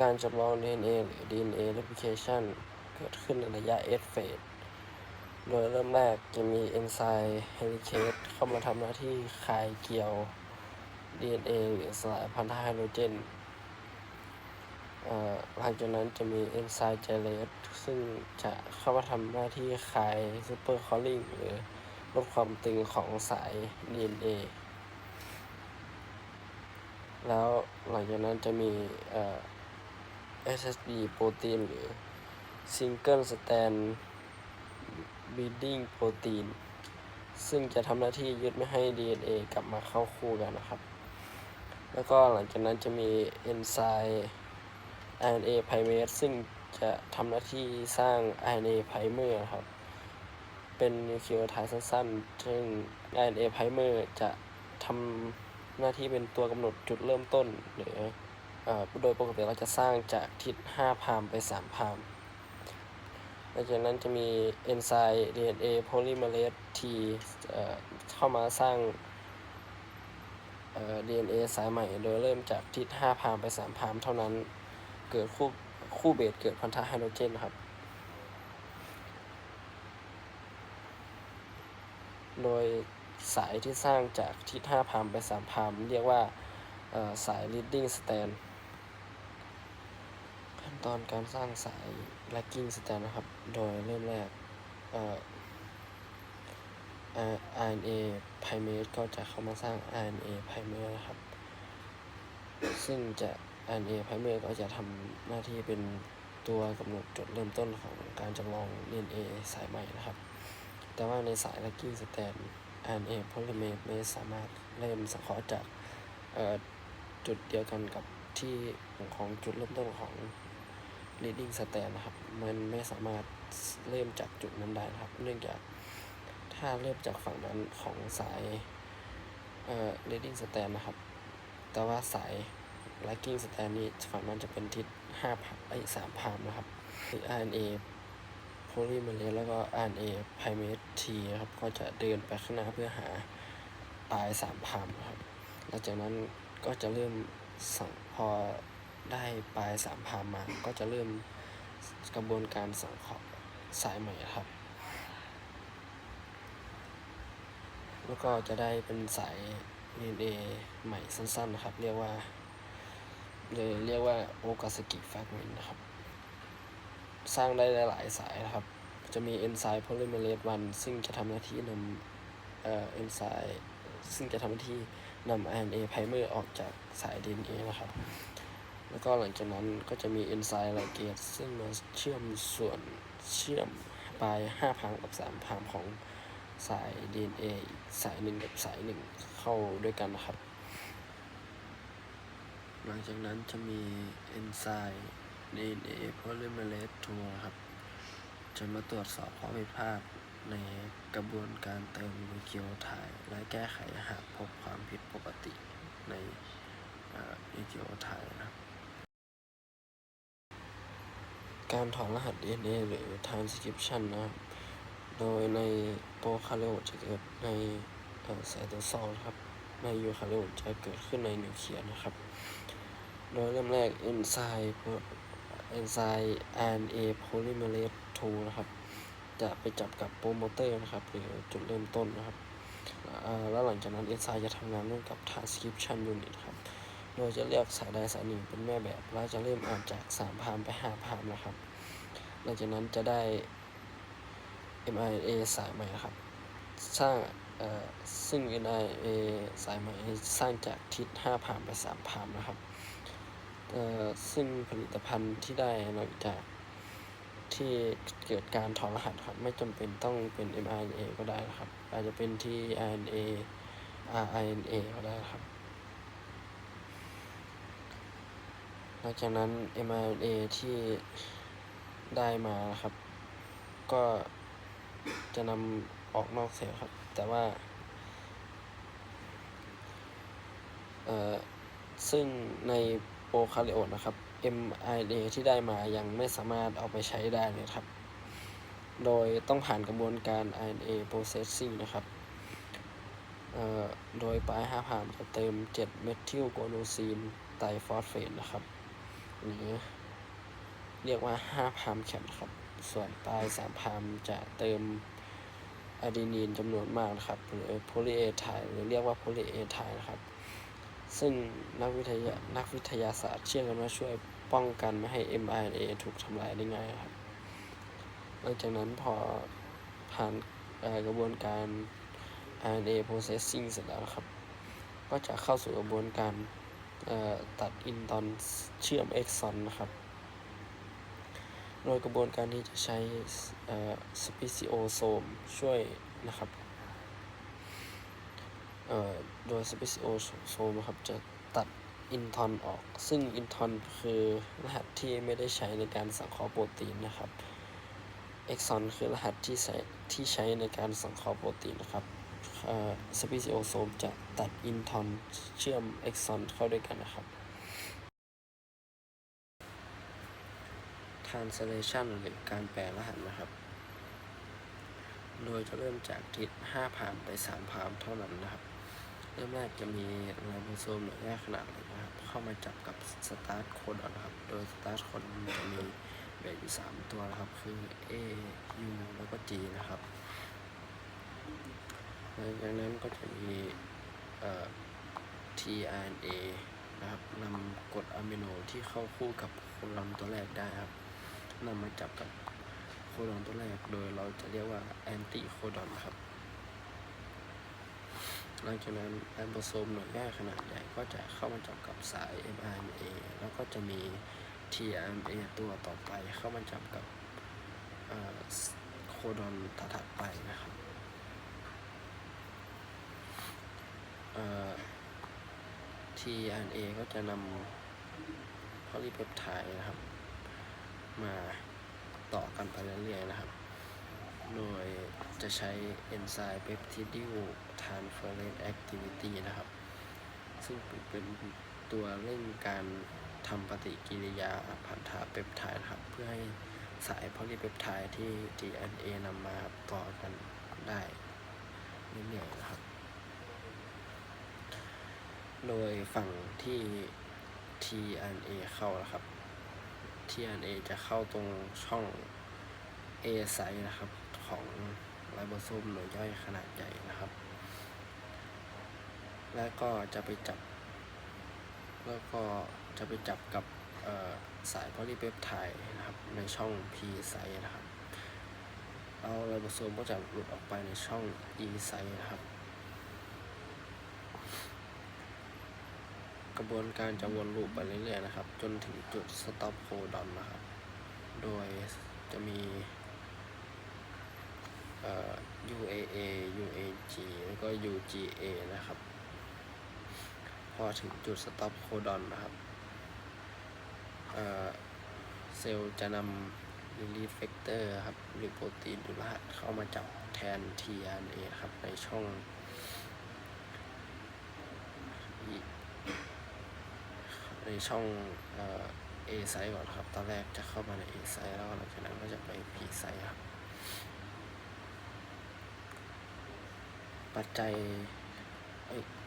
การจำลอง DNA หรือ DNA replication เกิดขึ้นในระยะ S phase โดยเริ่มแรกจะมีเอนไซม์เฮลิเคสเข้ามาทำหน้าที่คายเกี่ยว DNA หรือสลายพันธะไฮโดรเจนหลังจากนั้นจะมีเอนไซม์ไจเลสซึ่งจะเข้ามาทำหน้าที่คายซูเปอร์คอลลิงหรือลดความตึงของสาย DNA แล้วหลังจากนั้นจะมี SSB โปรตีนหรือ Single Strand Binding Protein ซึ่งจะทำหน้าที่ยึดไม่ให้ DNA กลับมาเข้าคู่กันนะครับ แล้วก็หลังจากนั้นจะมีเอนไซม์ RNA Primase ซึ่งจะทำหน้าที่สร้าง RNA Primer ครับ เป็นนิวคลีโอไทด์สั้นๆ ซึ่ง RNA Primer จะทำหน้าที่เป็นตัวกำหนดจุดเริ่มต้นหรือ โดยปกติเราจะสร้างจากทิศ5พามไป3พามหลังจากนั้นจะมีเอนไซม์ DNA Polymerase T เอ่เข้ามาสร้างเอ่อ DNA สายใหม่ โดยเริ่มจากทิศ5พามไป3พามเท่านั้น เกิดคู่คู่เบสเกิดพันธะไฮโดรเจนครับ โดยสายที่สร้างจากทิศ5พามไป3พามเรียกว่าสาย leading strand ขั้น ตอนการสร้างสาย lagging stand นะครับ โดยเริ่มแรก เอ่อ RNA primase ก็จะเข้ามาสร้าง RNA primer นะครับ ซึ่งจะ RNA primer ก็จะทำหน้าที่เป็นตัวกำหนดจุดเริ่มต้นของการจำลอง DNA สายใหม่นะครับ แต่ว่าในสาย lagging stand RNA polymerase ไม่สามารถเริ่มสังเคราะห์จากจุดเดียวกันกับที่ของจุดเริ่มต้นของ leading stand นะครับ มันไม่สามารถเริ่มจากจุดนั้นได้นะครับ เนื่องจากถ้าเริ่มจากฝั่งนั้นของสายเอ่อ leading stand นะครับ แต่ว่าสาย lagging stand นี้ฝั่งนั้นจะเป็นทิศ5พามไอ้3พามนะครับ RNA polymerase แล้วก็ RNA primase T นะครับ ก็จะเดินไปข้างหน้าเพื่อหาปลายสามพามนะครับ หลังจากนั้นก็จะเริ่มสั่งพอ ได้ปลายสามพามมาก็จะเริ่มกระบวนการสังเคราะห์สายใหม่ครับ แล้วก็จะได้เป็นสาย DNA ใหม่สั้นๆนะครับ เรียกว่าเลยเรียกว่าโอกาสกิแฟกเมนต์นะครับ สร้างได้หลายสายนะครับ จะมีเอนไซม์โพลิเมเรส1ซึ่งจะทำหน้าที่นำเอ่อเอนไซม์ซึ่งจะทำหน้าที่นำ RNA primer ออกจากสาย DNA นะครับ แล้วก็หลังจากนั้นก็จะมีเอนไซม์ไลเกสซึ่งมาเชื่อมส่วนเชื่อมปลาย5พามกับ3พามของสาย DNA สายหนึ่งกับสายหนึ่งเข้าด้วยกันนะครับ หลังจากนั้นจะมีเอนไซม์ DNA polymerase 2นะครับ จะมาตรวจสอบข้อผิดพลาดในกระบวนการเติมนิวคลีโอไทด์และแก้ไขหากพบความผิดปกติในนิวคลีโอไทด์นะครับ การถอดรหัส DNA หรือ transcription นะครับ โดยในโปรคาริโอตจะเกิดในไซโตโซลครับ ในยูคาริโอตจะเกิดขึ้นในนิวเคลียสนะครับ โดยเริ่มแรกเอนไซม์เอนไซม์ RNA polymerase 2นะครับ จะไปจับกับโปรโมเตอร์นะครับ หรือจุดเริ่มต้นนะครับ แล้วหลังจากนั้นเอนไซม์จะทำงานร่วมกับ transcription unit ครับ โดยจะเรียกสายใดสายหนึ่งเป็นแม่แบบแล้วจะเริ่มอ่านจาก3พามไป5พามนะครับ หลังจากนั้นจะได้ mRNA สายใหม่นะครับ สร้างซึ่ง mRNA สายใหม่สร้างจากทิศ5พามไป3พามนะครับ ซึ่งผลิตภัณฑ์ที่ได้หลังจากที่เกิดการถอดรหัสครับ ไม่จำเป็นต้องเป็น mRNA ก็ได้นะครับ อาจจะเป็นที่ RNA RNA ก็ได้ครับ หลังจากนั้น mRNA ที่ได้มาครับ ก็จะนำออกนอกเซลล์ครับ แต่ว่า เอ่อ ซึ่งในโปรคาริโอตนะครับ mRNA ที่ได้มายังไม่สามารถเอาไปใช้ได้เลยครับ โดยต้องผ่านกระบวนการ RNA processing นะครับ เอ่อ โดยปลาย5พามจะเติม 7 เมทิลโกโนซีนไตรฟอสเฟตนะครับ หรือเรียกว่า 5 พามแคปครับ ส่วนปลาย 3 พามจะเติมอะดีนีนจำนวนมากนะครับ หรือโพลีเอทด์หรือเรียกว่าโพลีเอทด์นะครับ ซึ่งนักวิทยานักวิทยาศาสตร์เชื่อกันว่าช่วยป้องกันไม่ให้ mRNA ถูกทำลายได้ง่ายครับ หลังจากนั้นพอผ่านกระบวนการ RNA processing เสร็จแล้วครับ ก็จะเข้าสู่กระบวนการ ตัดอินตอนเชื่อมเอ็กซอนนะครับ โดยกระบวนการนี้จะใช้สปิซิโอโซมช่วยนะครับโดยสปิซิโอโซมนะครับจะตัดอินทอนออก ซึ่งอินทอนคือรหัสที่ไม่ได้ใช้ในการสังเคราะห์โปรตีนนะครับเอ็กซอนคือรหัสที่ใช้ที่ใช้ในการสังเคราะห์โปรตีนนะครับสปิซิโอโซมจะ ตัดอินทอนเชื่อมเอ็กซอนเข้าด้วยกันนะครับ translation หรือการแปลรหัสนะครับ โดยจะเริ่มจากทิศ5พามไป 3พามเท่านั้นนะครับ เริ่มแรกจะมีไลโบโซมหน่วยแยกขนาดเล็กนะครับ เข้ามาจับกับสตาร์ทโคดอนนะครับ โดยสตาร์ทโคดอนจะมีแบ่งอยู่3ตัวนะครับ คือ A U แล้วก็ G นะครับ หลังจากนั้นก็จะมี tRNA นะครับนำกรดอะมิโนที่เข้าคู่กับโคดอนตัวแรกได้ครับนำมาจับกับโคดอนตัวแรก โดยเราจะเรียกว่าแอนติโคดอนครับ หลังจากนั้นแอมโบโซมหน่วยแยกขนาดใหญ่ก็จะเข้ามาจับกับสาย mRNA แล้วก็จะมี tRNA ตัวต่อไปเข้ามาจับกับโคดอนถัดไปนะครับ tRNA ก็จะนำพอลีเพปไทด์นะครับ มาต่อกันไปเรื่อยๆนะครับ โดยจะใช้เอนไซม์เปปทิดิวทานเฟอร์เรนแอคทิวิตี้นะครับ ซึ่งเป็นตัวเร่งการทำปฏิกิริยาพันธะเปปไทด์ครับ เพื่อให้สายพอลีเปปไทด์ที่ DNA นำมาต่อกันได้เรื่อยๆนะครับ โดยฝั่งที่ tRNA เข้านะครับ tRNA จะเข้าตรงช่อง A ไซนะครับของไลโบโซมหน่วยย่อยขนาดใหญ่นะครับ และก็จะไปจับ แล้วก็จะไปจับกับสายโพลีเปปไทด์นะครับในช่อง P ไซนะครับเอาไลโบโซมก็จะหลุดออกไปในช่อง E ไซนะครับ ก ระบวนการจะวนลูปไปเรื่อยๆนะครับ จนถึงจุดสต็อปโคดอนนะครับ โดยจะมี UAA UAG แล้วก็ UGA นะครับ พอถึงจุดสต็อปโคดอนนะครับเซลล์จะนำลิลิเฟกเตอร์ครับหรือโปรตีนดุลหัสเข้ามาจับแทน tRNA ครับในช่อง ในช่อง A ไซต์ก่อนครับ ตอนแรกจะเข้ามาใน A ไซต์แล้วหลังจากนั้นก็จะไป P ไซต์ครับ ปัจจัย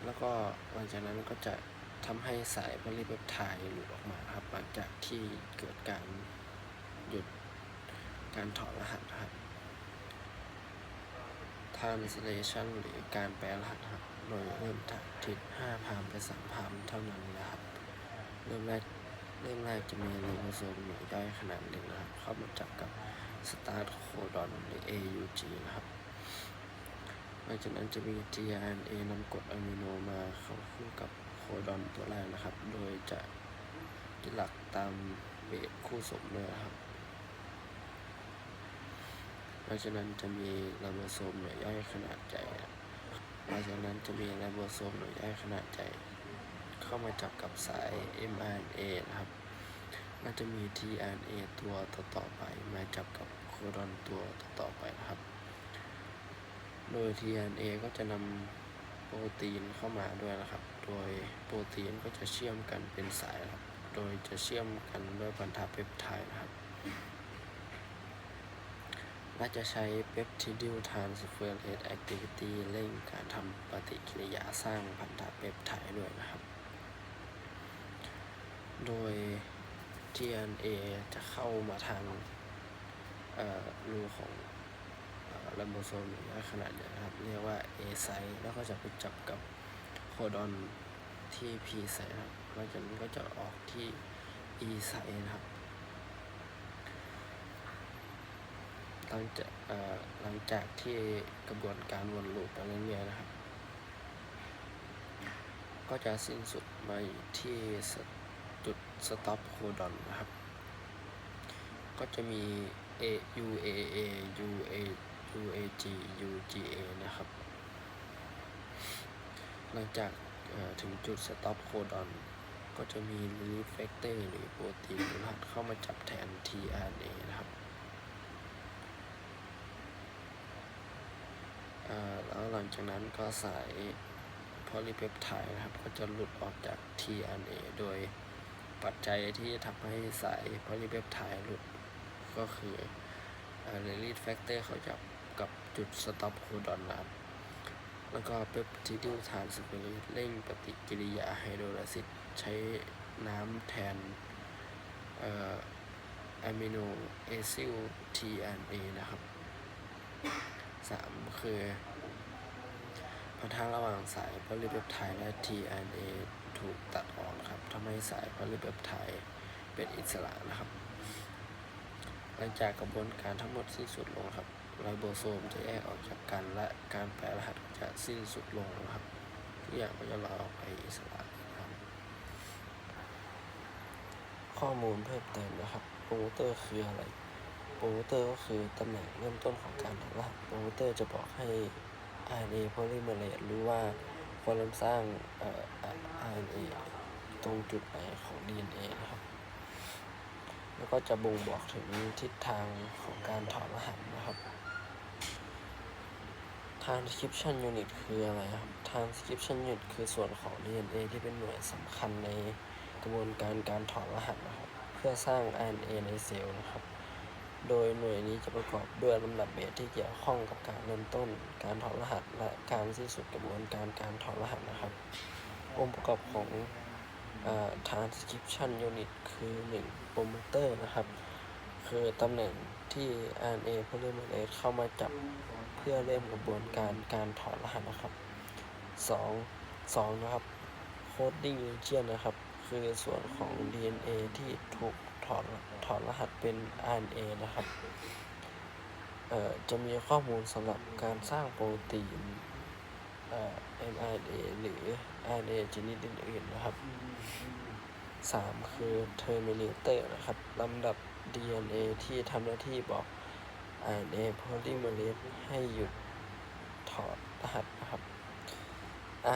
แล้วก็หลังจากนั้นก็จะทำให้สายโพลีเปปไทด์หลุดออกมาครับ หลังจากที่เกิดการหยุดการถอดรหัสครับ translation หรือการแปลรหัสครับ โดยเริ่มจากทิศ5พามไป3พามเท่านั้นนะครับ เริ่มแรกเริ่มแรกจะมีไลโบโซมหน่วยย่อยขนาดหนึ่งนะครับ เข้ามาจับกับสตาร์ทโคดอนหรือ AUG นะครับหลังจากนั้นจะมี tRNA นำกรดอะมิโนมาเข้าคู่กับโคดอนตัวแรกนะครับ โดยจะยึดหลักตามเบสคู่สมด้วยครับหลังจากนั้นจะมีไลโบโซมหน่วยย่อยขนาดใหญ่หลังจากนั้นจะมีไลโบโซมหน่วยย่อยขนาดใหญ่ เข้ามาจับกับสาย mRNA นะครับ มันจะมี tRNA ตัวต่อๆไปมาจับกับโคดอนตัวต่อๆไปนะครับ โดย tRNA ก็จะนำโปรตีนเข้ามาด้วยนะครับ โดยโปรตีนก็จะเชื่อมกันเป็นสายครับ โดยจะเชื่อมกันด้วยพันธะเปปไทด์นะครับและจะใช้เปปทิดิลทรานสเฟอร์เรตแอคทิวิตี้เร่งการทำปฏิกิริยาสร้างพันธะเปปไทด์ด้วยนะครับ โดย tna จะเข้ามาทางรูของเอ่อไลโบโซมหรือว่าขนาดใหญ่นะครับ เรียกว่า A ไซต์แล้วก็จะไปจับกับโคดอนที่ P ไซต์นะครับหลังจากนั้นก็จะออกที่ E ไซต์นะครับหลังจากหลังจากที่กระบวนการวนลูปไปเรื่อยๆนะครับ ก็จะสิ้นสุดมาที่ส จุดสต็อปโคดอนนะครับ ก็จะมี A U A A U A U A G U G A นะครับ หลังจากถึงจุดสต็อปโคดอนก็จะมี release factor หรือโปรตีนหรือรหัสเข้ามาจับแทน tRNA นะครับแล้วหลังจากนั้นก็สายโพลีเพปไทด์นะครับ ก็จะหลุดออกจาก tRNA โดย ปัจจัยที่ทำให้สายโพลีเพปไทด์หลุดก็คือเอ่อ release factor เขาจับกับจุด stop codon นะครับแล้วก็เปปทิดิลทานสเฟอเรสเร่งปฏิกิริยาไฮโดรลิซิสใช้น้ำแทนอะมิโนเอซิล tRNA นะครับสามคือปะทะระหว่างสายโพลีเปปไทด์และ tRNA ถูกตัดออก ให้สายโพลีเปปไทด์เป็นอิสระนะครับ หลังจากกระบวนการทั้งหมดสิ้นสุดลงครับไลโบโซมจะแยกออกจากกันและการแปลรหัสจะสิ้นสุดลงนะครับทุกอย่างก็จะลอยออกไปอิสระนะครับ ข้อมูลเพิ่มเติมนะครับโปรโมเตอร์คืออะไรโปรโมเตอร์ก็คือตำแหน่งเริ่มต้นของการถอดรหัสโปรโมเตอร์จะบอกให้ RNA polymerase รู้ว่าควรสร้าง RNA ตรงจุดไหนของ DNA นะครับ แล้วก็จะบ่งบอกถึงทิศทางของการถอดรหัสนะครับ transcription unit คืออะไรครับ transcription unit คือส่วนของ DNA ที่เป็นหน่วยสำคัญในกระบวนการการถอดรหัสนะครับ เพื่อสร้าง RNA ในเซลล์นะครับ โดยหน่วยนี้จะประกอบด้วยลำดับเบสที่เกี่ยวข้องกับการเริ่มต้น การถอดรหัส และการสิ้นสุดกระบวนการการถอดรหัสนะครับ องค์ประกอบของ transcription unit คือ 1 promoter นะครับ คือตำแหน่งที่ RNA polymerase เข้ามาจับเพื่อเริ่มกระบวนการการถอดรหัสนะครับ 2 2 นะครับ coding region นะครับ คือส่วนของ DNA ที่ถูกถอดถอดรหัสเป็น RNA นะครับ เอ่อ จะมีข้อมูลสำหรับการสร้างโปรตีน mRNA หรือ RNA ชนิดอื่นๆนะครับ 3 คือ terminator นะครับลำดับ DNA ที่ทำหน้าที่บอก RNA polymerase ให้หยุดถอดรหัสนะครับ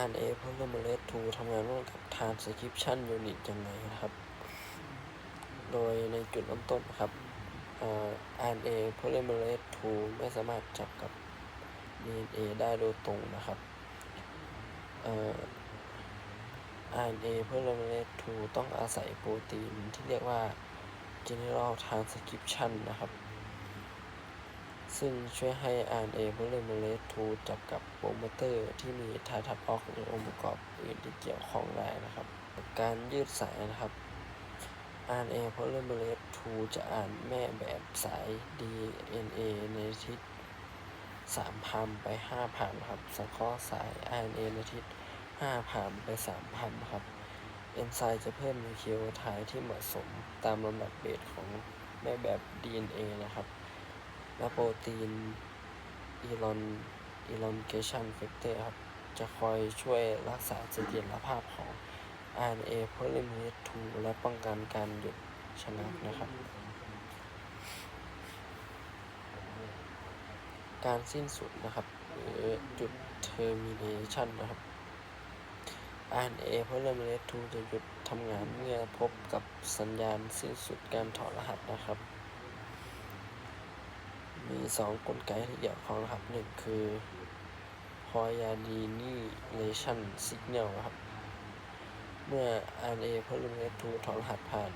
RNA polymerase 2ทำงานร่วมกับ transcription unit ยังไงนะครับ โดยในจุดเริ่มต้นนะครับเอ่อ RNA polymerase 2 ไม่สามารถจับกับ DNA ได้โดยตรงนะครับ เอ่อ RNA polymerase 2ต้องอาศัยโปรตีนที่เรียกว่า general transcription นะครับ ซึ่งช่วยให้ RNA polymerase 2จับกับโปรโมเตอร์ที่มีทายทับออกหรือองค์ประกอบอื่นที่เกี่ยวข้องได้นะครับ การยืดสายนะครับ RNA polymerase 2 จะอ่านแม่แบบสาย DNA ในทิศ 3พามไป5พามครับสังเคราะห์สาย RNA ในทิศ5พามไป3พามครับ เอนไซม์จะเพิ่มนิวคลีโอไทด์ที่เหมาะสมตามลำดับเบสของแม่แบบ DNA นะครับ และโปรตีน elon elongation factor ครับ จะคอยช่วยรักษาเสถียรภาพของ RNA polymerase 2และป้องกันการหยุดชะงักนะครับ การสิ้นสุดนะครับ หรือจุด termination นะครับ RNA polymerase 2จะหยุดทำงานเมื่อพบกับสัญญาณสิ้นสุดการถอดรหัสนะครับ มี 2 กลไกที่เกี่ยวข้องนะครับ1คือ coordination signal นะครับ เมื่อ RNA polymerase 2ถอดรหัสผ่าน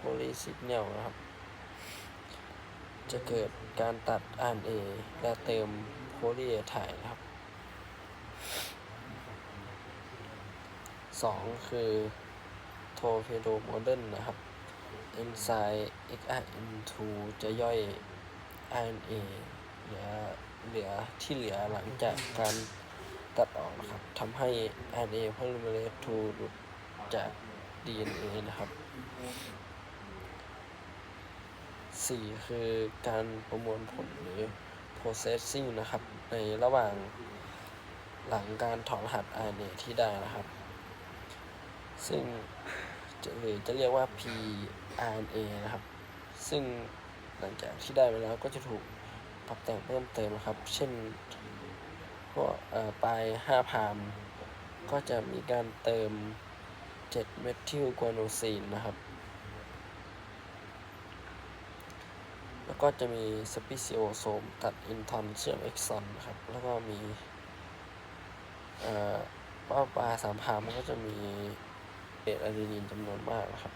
poly signal นะครับ จะเกิดการตัด RNA และเติมโพลีไทด์นะครับ 2 คือโทเพโดโมเดิร์นนะครับเอนไซม์ XRN2 จะย่อย RNA เหลือเหลือที่เหลือหลังจากการตัดออกนะครับทำให้ RNA polymerase 2หลุดจาก DNA นะครับ 4 คือการประมวลผลหรือ processing นะครับ ในระหว่างหลังการถอดรหัส RNA ที่ได้นะครับ ซึ่งจะหรือจะเรียกว่า pRNA นะครับ ซึ่งหลังจากที่ได้มาแล้วก็จะถูกปรับแต่งเพิ่มเติมนะครับ เช่นพวกปลาย5พามก็จะมีการเติม 7 เมทิลกวาโนซีนนะครับ แล้ว ก็จะมีสปิซิโอโซมตัดอินทอนเชื่อมเอ็กซอนนะครับ แล้วก็มีเอ่อป้าปลาสามพามันก็จะมีเอทอะดรีนินจำนวนมากนะครับ